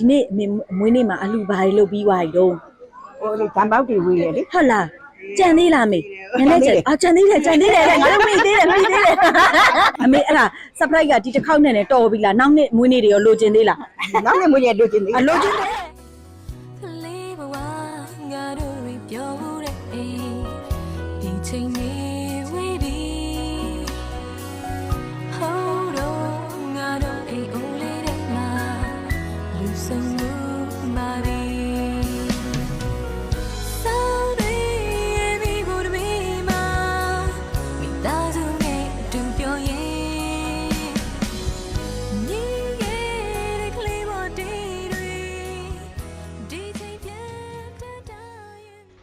ဒီနေ့အမေမွေးနေ့မှာအလှဘာတွေလုပ်ပြီးွားရီတော့ဟိုလေဇံပေါက်တွေဝေးရလေဟုတ်လားကြံသေးလားအမေနည်းနည်းကြံအာကြံသေးတယ်ကြံသေးတယ်လေငါတို့မိသေးတယ်မိသေးတယ်အမေအဲ့ဒါ surprise ကဒီတစ်ခေါက်နဲ့နဲ့တော်ပြီလားနောက်နေ့မွေးနေ့တွေရောလိုချင်သေးလားနောက်နေ့မွေးရလို့ချင်းသေးအလိုချင်တယ်လေးဘဝငါတို့တွေပြောမှုတဲ့အိမ်ဒီချိန်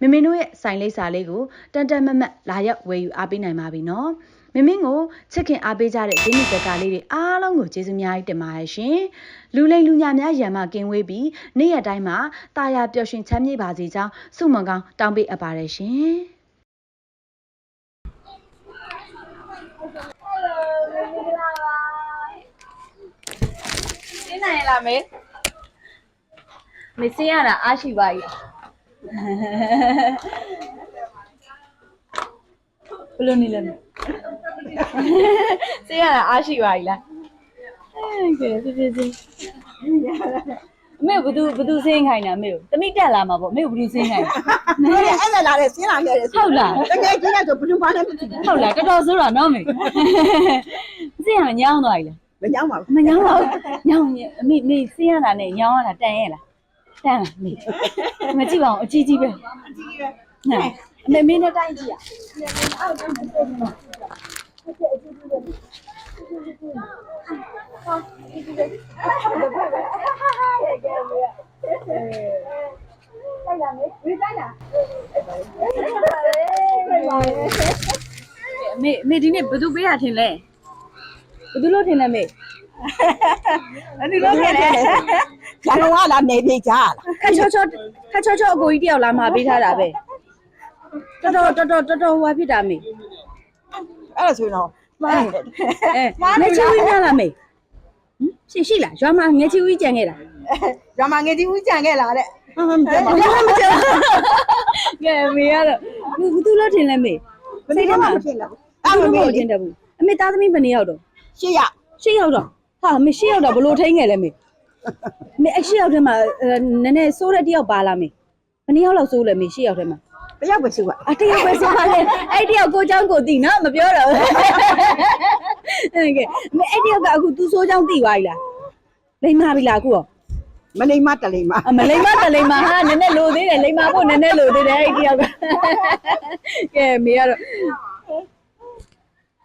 မမင်တို့ရဲ့ site လိပ်စာလေးကိုတန်တန်မတ်မတ်လာရောက်ဝယ်ယူအားပေးနိုင်ပါပြီနော်မမင်းကိုချစ်ခင်အားပေးကြတဲ့ဂျင်းနီဇက်ကလေးတွေအားလုံးကိုကျေးဇူးများကြီးတင်ပါတယ်ရှင်လူလိမ်လူညာများရံမကင်းဝေးပြီးနေ့ရက်တိုင်းမှာတာယာပျော်ရွှင်ချမ်းမြေ့ပါစေကြောင်းဆုမွန်ကောင်းတောင်းပေးအပ်ပါတယ်ရှင်ရှင်းနိုင်လားမေမေစင်းရတာအားရှိပါကြီး ဘယ်လိုနေလဲမေစင်းရတာအားရှိပါကြီးလားအဲကဲပြပြချင်းအမေဘသူဘသူစင်းခိုင်းတာအမေကိုတမိတက်လာမှာပေါ့အမေကိုဘသူစင်းခိုင်းတာအဲ့ဒါအဲ့ဒါလာတယ်ဆင်းလာခဲ့တယ်ဟုတ်လားတကယ်ကြီးလိုက်ဆိုဘယ်သူမှလည်းမသိဘူးဟုတ်လားတော်တော်ဆိုးတာနော်မေစင်းရညောင်းသွားပြီလားမကြောက်ပါဘူးမညောင်းပါဘူးညောင်းရင်အမေမေစင်းရတာနဲ့ညောင်းရတာတန်ရဲ့လား တန်လားမေမကြည့်ပါအောင်အကြီးကြီးပဲဟဲ့အမေမင်းနဲ့တိုင်းကြည့်ရအမေအမေဒီနေ့ဘယ်သူပေးရထင်လဲဘယ်သူလို့ထင်လဲမေအဲ့ဒီလိုဖြစ်တယ် ရန်ကုန်ကလာနေပြေကြလားခက်ချောချောခက်ချောချောအကိုကြီးတယောက်လာမှာပေးထားတာပဲတော်တော်တော်တော်တော်တော်ဟွာဖြစ်တာမေအဲ့ဒါဆိုရင်တော့မှန်တယ်အဲငယ်ချီဝီများလားမေဟင်ရှိရှိလားရွာမှာငယ်ချီဝီကြံခဲ့တာရမငယ်ကြီးဦးကြံခဲ့လားတဲ့ဟာမကြံပါဘူးမကြံကဲမေကတော့ဘူးသူလို့ထင်လဲမေဘယ်လိုမှမဖြစ်တော့အဲ့အဲ့မမမေမေထင်တယ်ဘူးအမေသားသမီးဘယ်နှစ်ယောက်တော့ရှေ့ရရှစ်ယောက်တော့ဟာမေရှစ်ယောက်တော့ဘလို့ထိန်းခဲ့လဲမေ မေအရှစ်ယောက်ထဲမှာနည်းနည်းစိုးတဲ့တယောက်ပါလားမေဘယ်နှစ်ယောက်လောက်စိုးလဲမေရှစ်ယောက်ထဲမှာ တယောက်ပဲရှိပါ အတယောက်ပဲစိုးပါလေအဲ့တယောက်ကိုเจ้าကိုသိနော်မပြောတော့ဘူးအဲ့ကဲမေအဲ့တယောက်ကအခု तू စိုးเจ้าသိသွားပြီလားလိမ္မာပြီလားအခုရော မလိမ္မတလိမ္မ အမလိမ္မာတလိမ္မာဟာနည်းနည်းလိုသေးတယ်လိမ္မာဖို့နည်းနည်းလိုသေးတယ်အဲ့ဒီတယောက်ကကဲမေကတော့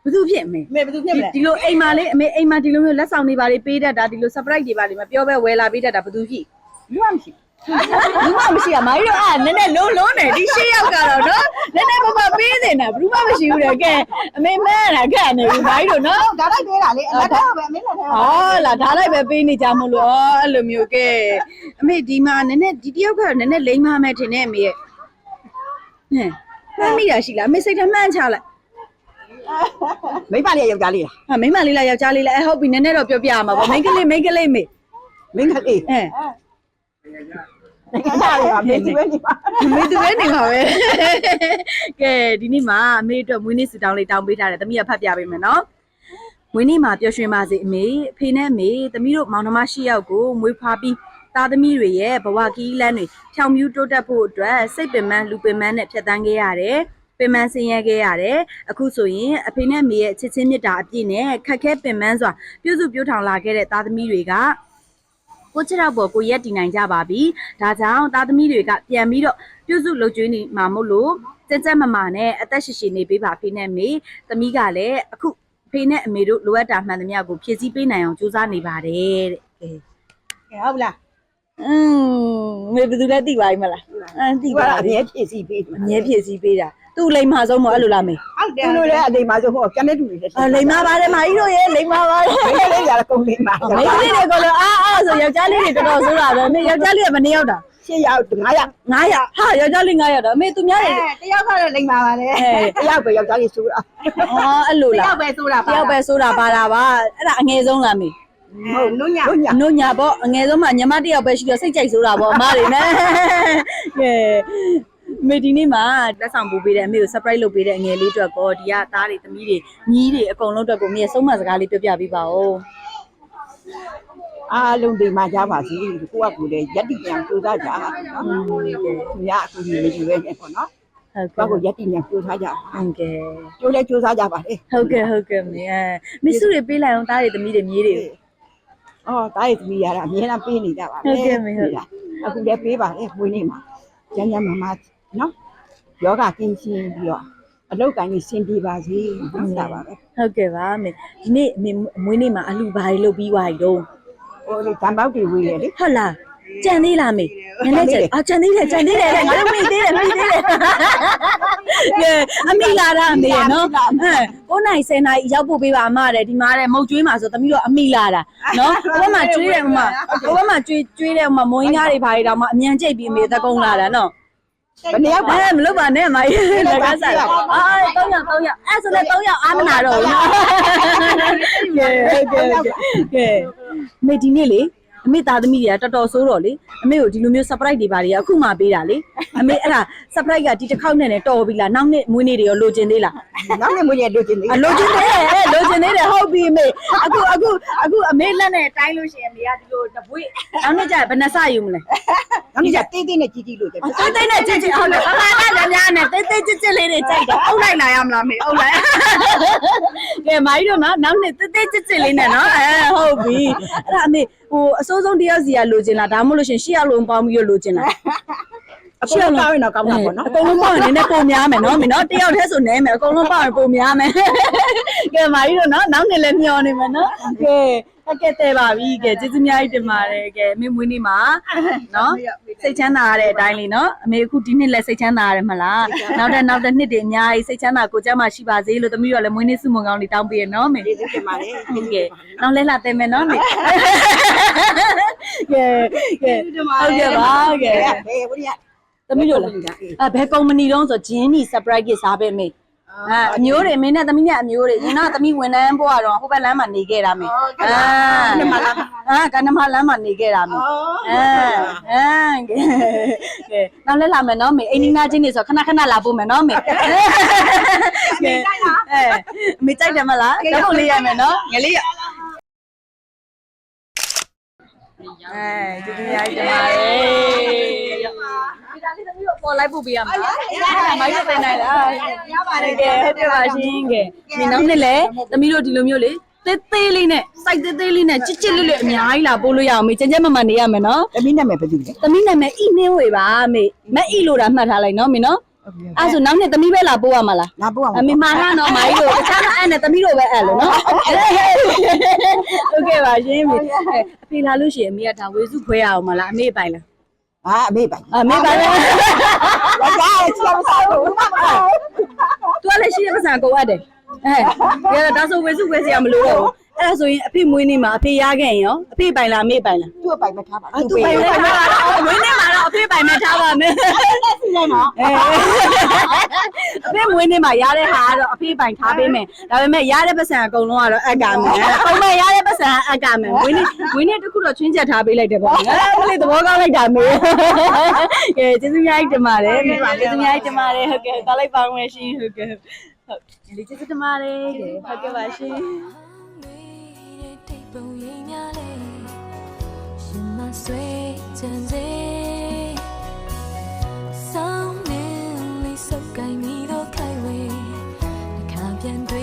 ဘသူဖြစ်မေမေဘယ်သူဖြစ်မလဲဒီလိုအိမ်မှာလေးအမေအိမ်မှာဒီလိုမျိုးလက်ဆောင်တွေပါလေးပေးတတ်တာဒီလို surprise တွေပါလေးမပြောပဲဝယ်လာပေးတတ်တာဘသူဖြစ်လူမှမရှိဟဘူးမှမရှိရမိုင်းတို့အာနည်းနည်းလုံးလုံးနေဒီရှေ့ရောက်ကတော့နော်နည်းနည်းမမပေးနေတာဘူးမှမရှိဘူးတဲ့ကဲအမေမန်းတာခက်နေပြီမိုင်းတို့နော်ဒါလိုက်ပေးတာလေအလက်တော့ပဲအမင်းလက်ထဲဟောလာဒါလိုက်ပဲပေးနေကြမလို့ဩအဲ့လိုမျိုးကဲအမေဒီမှာနည်းနည်းဒီတယောက်ကတော့နည်းနည်းလိမ့်မမယ်ထင်တယ်အမေရဲ့ဟဲ့မှတ်မိတာရှိလားအမေစိတ်ထဲမှန်းချလိုက် မိမလေးယောက်ျားလေးလားဟာမိန်းမလေးလားယောက်ျားလေးလားအဲဟုတ်ပြီနည်းနည်းတော့ပြောပြရမှာပေါ့မိန်းကလေးမိန်းကလေးမေမင်းကလေးအဲနိုင်ငံသားလေးပါမင်းဒီပဲနေပါမေသူပဲနေပါပဲကဲဒီနေ့မှာအမေအတွက်မွေးနေ့ဆူတောင်းလေးတောင်းပေးထားတယ်သမီးကဖတ်ပြပေးမယ်နော်မွေးနေ့မှာပျော်ရွှင်ပါစေအမေအဖေနဲ့အမေသမီးတို့မောင်နှမရှိယောက်ကိုမွေးဖွားပြီးသားသမီးတွေရဲ့ဘဝကီးလန်းတွေဖြောင်မြူးတိုးတက်ဖို့အတွက်စိတ်ပင်ပန်းလူပင်ပန်းနဲ့ဖြတ်တန်းခဲ့ရတယ်ပ င်ပန်းဆင်းရဲခဲ့ရတယ်အခုဆိုရင်အဖေနဲ့အမေရဲ့ချစ်ချင်းမြတ်တာအပြည့်နဲ့ခက်ခဲပင်ပန်းစွာပြုစုပြောထောင်လာခဲ့တဲ့သားသမီးတွေက ကိုချစ်တော့ပေါ်ကိုရက်တည်နိုင်ကြပါပြီ။ဒါကြောင့်သားသမီးတွေကပြန်ပြီးတော့ပြုစုလုပ်ကျွေးနေမှာမို့လို့ကြက်ကြက်မမာနဲ့အသက်ရှိရှိနေပေးပါဖေနဲ့မေ။သမီးကလည်းအခုဖေနဲ့အမေတို့လိုအပ်တာမှန်သမျှကိုဖြည့်ဆည်းပေးနိုင်အောင်ကြိုးစားနေပါတယ်တဲ့။ကဲ ဟုတ်လား ။อืมမေဘယ်သူလဲသိပါ ਈ မလား။အမ်သိ ဒီ ပါ ကအ ပြီ မြဲဖြည့်စီပေး ။အမြဲဖြည့်ဆည်းပေးတာ။ သူ့လိမ်မာဆုံးမအဲ့လိုလားမေဟုတ်တယ်သူတို့လည်းအတိမ်မှာဆိုဟောကျန်တဲ့သူတွေလည်း။အော်လိမ်မာပါတယ်မာကြီးတို့ရဲ့လိမ်မာပါတယ်မင်းလေးရတာကုန်လိမ်မှာ။မိန်းကလေးတွေကလည်းအာအာဆိုယောက်ျားလေးတွေတော်တော်ဆိုးတာပဲ။မေယောက်ျားလေးကမနေရောက်တာရှေ့ရောက်9ရောက်။900ဟာယောက်ျားလေး900တော့အမေသူများတွေတယောက်ကတော့လိမ်ပါပါလေအဲတယောက်ပဲယောက်ျားလေးဆိုးတာအော်အဲ့လိုတလားယောက်ပဲဆိုးတာတယောက်ပဲဆိုတာပါတာပါအဲ့ဒါအငယ်ဆုံးလားမေဟုတ်နုညနုညအနုညာပေါ့အငယ်ဆုံးမှညီမတစ်ယောက်ပဲရှိတော့စိတ်ကြိုက်ဆိုတာပေါ့အမတွေနဲ့ကဲ မေဒီနေ့မှာလက်ဆောင်ပို့ပေးတဲ့အမေကို surprise လုပ်ပေးတဲ့အငယ်လေးအတွက်ကောဒီကသားတွေသမီးတွေညီးတွေအကုန်လုံးအတွက်ကိုမေဆုံးမစကားလေးပြောပြပေးပါဦးအားလုံးဒီမှာကြပါစီကိုကကိုလည်းရက်တိပြန်ကြိုးစားကြနော်ညအခုဒီလိုပဲနဲ့ပေါ့နော်ဟုတ်ကဲ့ကိုကကိုရက်တိပြန်ကြိုးစားကြဟုတ်ကဲ့ကြိုးလဲကြိုးစားကြပါလေဟုတ်ကဲ့ဟုတ်ကဲ့မေအဲမစ်စုတွေပေးလိုက်အောင်သားတွေသမီးတွေမြေးတွေအော်တားရသမီးရတာအများအားပေးနေကြပါပဲအခုလည်းပေးပါလေဝင်းနေမှာကျန်းကျန်းမာမာ နော်ယောဂကင်းရှင်းပြီးတော့အလုတ်ကိုင်းကြီးစင်ပြေပါစေဟုတ်တာပါပဲဟုတ်ကဲ့ပါမေဒီနေ့အမေမွေးနေ့မှာအလူဘာတွေလုပ်ပြီးွားရီတော့ဟိုဒီတံပေါက်တွေဝေးလေလေဟုတ်လားကြံသေးလားမေနည်းနည်းကြံအာကြံသေးတယ်ကြံသေးတယ်လေငါတို့မိသေးတယ်မိသေးတယ်ကဲအမိလာတာအမေရနော်အဲ9နိုင်10နိုင်ရောက်ဖို့ပေးပါအမတဲ့ဒီမှာတဲ့မုတ်ကျွေးမှာဆိုသမီးတို့အမိလာတာနော်ဘဝမှာကျွေးတယ်အမဘဝမှာကျွေးကျွေးတယ်အမမွေးငါးတွေဘာတွေတော့မှအမြန်ကြိတ်ပြီးအမေသကုံးလာတာနော် ဘယ်နှစ်ယောက်ပါအဲမလုပ်ပါနဲ့အမကြီးလက်ကစားအာ3ယောက်3ယောက်အဲဆိုလည်း3ယောက်အာမနာတော့ဘူးနော်ကဲကဲကဲမေဒီနေ့လေ အမေသားသမီးတွေကတော်တော်ဆိုးတော့လေအမေကိုဒီလိုမျိုး surprise တွေပါတွေကအခုမှပေးတာလေအမေအဲ့ဒါ surprise ကဒီတစ်ခေါက်နဲ့နဲ့တော်ပြီလားနောက်နေ့မွေးနေ့တွေရောလိုချင်သေးလားနောက်နေ့မွေးရလို့ချင်းနေအလိုချင်သေးတယ်လိုချင်သေးတယ်ဟုတ်ပြီအမေအခုအခုအခုအမေလက်နဲ့တိုင်းလို့ရှိရင်အမေကဒီလိုတပွေးနောက်နေ့ကျရင်ဘယ်နှဆယူမလဲနောက်နေ့ကျတေးသေးနဲ့ကြီးကြီးလို့ကျတိတ်တိတ်နဲ့ချစ်ချစ်ဟုတ်တယ်အမှန်ကလည်းများနဲ့တိတ်တိတ်ချစ်ချစ်လေးတွေကြိုက်တယ်အုပ်လိုက်လာရမလားမေအုပ်လိုက်ကဲမိုင်းတို့နော်နောက်နေ့တိတ်တိတ်ချစ်ချစ်လေးနဲ့နော်အဲဟုတ်ပြီအဲ့ဒါအမေဟိုအစိုးဆုံးတယောက်စီကလိုချင်လားဒါမှမဟုတ်လို့ရှင်ရှေ့ရလုံးပေါင်းပြီးတော့လိုချင်လား အကုန်လုံးကောင်းရင်တော့ကောင်းတာပေါ့နော်အကုန်လုံးပေါင်းရင်နည်းနည်းပုံများမယ်နော်မင်းနော်တယောက်တည်းဆိုနဲမယ်အကုန်လုံးပေါင်းရင်ပုံများမယ်ကဲမာကြီးတို့နော်နောက်နေ့လည်းမျောနေမယ်နော်ကဲအကဲတဲ့ပါပြီကဲကျေးဇူးများကြီးတင်ပါတယ်ကဲအမေမွေးနေ့မှာနော်စိတ်ချမ်းသာရတဲ့အတိုင်းလीနော်အမေအခုဒီနှစ်လည်းစိတ်ချမ်းသာရတယ်မလားနောက်တဲ့နောက်တဲ့နှစ်တွေအများကြီးစိတ်ချမ်းသာကိုကြမ်းမှရှိပါစေလို့သမီးတို့ကလည်းမွေးနေ့စုမွန်ကောင်းလေးတောင်းပေးရနော်မေကျေးဇူးတင်ပါတယ်ဟုတ်ကဲ့နောက်လဲလာတယ်မယ်နော်မေကဲကဲဟုတ်ကဲ့ပါကဲဘယ်ဝိရ သမီးတို့လားအဲဘယ်ကုမ္ပဏီတုံးဆိုဂျင်းနီ surprise gift စားပေးမေအဲအမျိုးတွေမင်းနဲ့သမီးနဲ့အမျိုးတွေရင်တော့သမီးဝန်ထမ်းဘွားတော့ဟိုဘက်လမ်းမှာနေခဲ့တာမေအာအာကနမလမ်းမှာနေခဲ့တာမေအဲအဲကဲကဲနောက်လဲလာမယ်နော်မေအိန္ဒိနာချင်းနေဆိုခဏခဏလာပို့မယ်နော်မေကဲအဲအမေကြိုက်တယ်မလားဓာတ်ပုံလေးရမယ်နော်ငလေးရအဲကျေးဇူးများတင်ပါတယ် ဒီကလေးသမီးတို့ပေါ်လိုက်ပို့ပေးရမှာမိုင်းတင်နိုင်လားရပါတယ်ကဲဟုတ်ကဲ့ပါရှင်ကဲဒီနောက်နေ့လေသမီးတို့ဒီလိုမျိုးလေသေးသေးလေးနဲ့စိုက်သေးသေးလေးနဲ့ချစ်ချစ်လေးလေးအများကြီးလာပို့လို့ရအောင်မေကျန်ကျန်မမနေရမယ်နော်တမီးနာမည်ဘယ်သူလဲသမီးနာမည်ဤနှင်းဝေပါမေမက်ဤလို့တာမှတ်ထားလိုက်နော်မေနော်အဲ့ဆိုနောက်နေ့သမီးပဲလာပို့ရမှာလားလာပို့အောင်အမေမာရနော်မိုင်းတို့တခြားအဲ့နဲ့သမီးတို့ပဲအဲ့လို့နော်ဟုတ်ကဲ့ပါရှင်မေအဖေလာလို့ရှိရင်အမေကဒါဝေစုခွဲရအောင်မလားအမေပိုင်လား အာအမေပိုင်အမေပါလေဘာသာချမ်းသာလို့သူကလည်းရှိတဲ့ပတ်စံကုန်အပ်တယ်အဲဒါဆိုဝေစုဝေစရာမလိုတော့ဘူး အဲ့ဒါဆိုရင်အဖေမွေးနေ့မှာအဖေရခဲ့ရင်ရောအဖေပိုင်လားအမေပိုင်လားသူ့ပိုင်မထားပါသူပိုင်လဲမွေးနေ့မှာတော့အဖေပိုင်မဲ့ထားပါမယ်စီရနော်အဲအဖေမွေးနေ့မှာရတဲ့ဟာကတော့အဖေပိုင်ထားပေးမယ်ဒါပေမဲ့ရတဲ့ပတ်စံအကုန်လုံးကတော့အက်ကမယ်ပုံမှန်ရတဲ့ပတ်စံအက်ကမယ်မွေးနေ့မွေးနေ့တစ်ခုတော့ချွင်းချက်ထားပေးလိုက်တယ်ပေါ့အဲမလေးသဘောကောင်းလိုက်တာမေးကဲကျေးဇူးများကြီးတင်ပါတယ်မိပါကျေးဇူးများကြီးတင်ပါတယ်ဟုတ်ကဲ့ကောင်းလိုက်ပါမယ်ရှင်ဟုတ်ကဲ့ဟုတ်ဒီကျေးဇူးတင်ပါတယ်ကဲဟုတ်ကဲ့ပါရှင်တိတ် ပုံရိပ်များလေရှင်မဆွေကြံစေဆောင်နေလေးစုပ်ကိုင်းမိတော့ခိုင်ဝေးတစ်ခါပြန်တွေ့